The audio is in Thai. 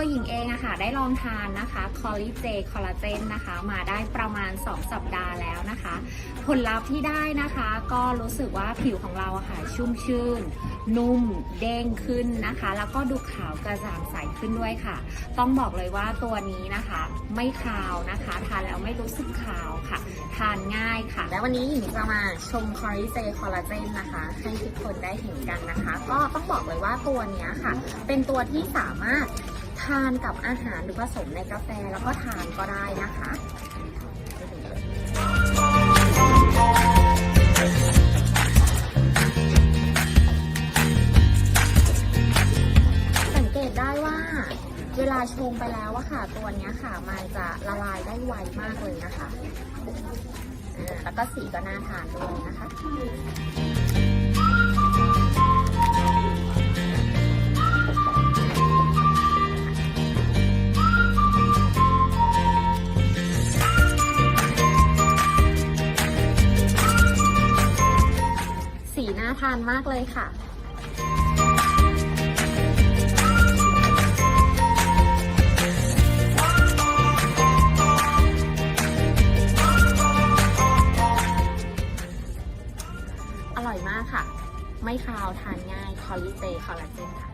ตัวหญิงเองอะค่ะได้ลองทานนะคะคอลลิเจคอลลาเจนนะคะ มาได้ประมาณ 2 สัปดาห์แล้วนะคะ ผลลัพธ์ที่ได้นะคะ ก็รู้สึกว่าผิวของเราอะค่ะชุ่มชื่น นุ่มเด้งขึ้นนะคะ แล้วก็ดูขาวกระจ่างใสขึ้นด้วยค่ะ ต้องบอกเลยว่าตัวนี้นะคะ ไม่คาวนะคะ ทานแล้วไม่รู้สึกคาวค่ะ ทานง่ายค่ะ และวันนี้หญิงจะมาชมคอลลิเจคอลลาเจนนะคะ ให้ทุกคนได้เห็นกันนะคะ ก็ต้องบอกเลยว่าตัวนี้ค่ะ เป็นตัวที่สามารถ ทานกับอาหารหรือผสมในกาแฟแล้วก็ทานก็ได้นะคะสังเกตได้ว่าเวลาชงไปแล้วอะค่ะ ตัวนี้ค่ะ มันจะละลายได้ไวมากเลยนะคะ แล้วก็สีก็น่าทานด้วยนะคะาทานมากเลยค่ะ อร่อยมากค่ะ ไม่คาวทานง่าย คอลลิเจคอลลาเจนค่ะ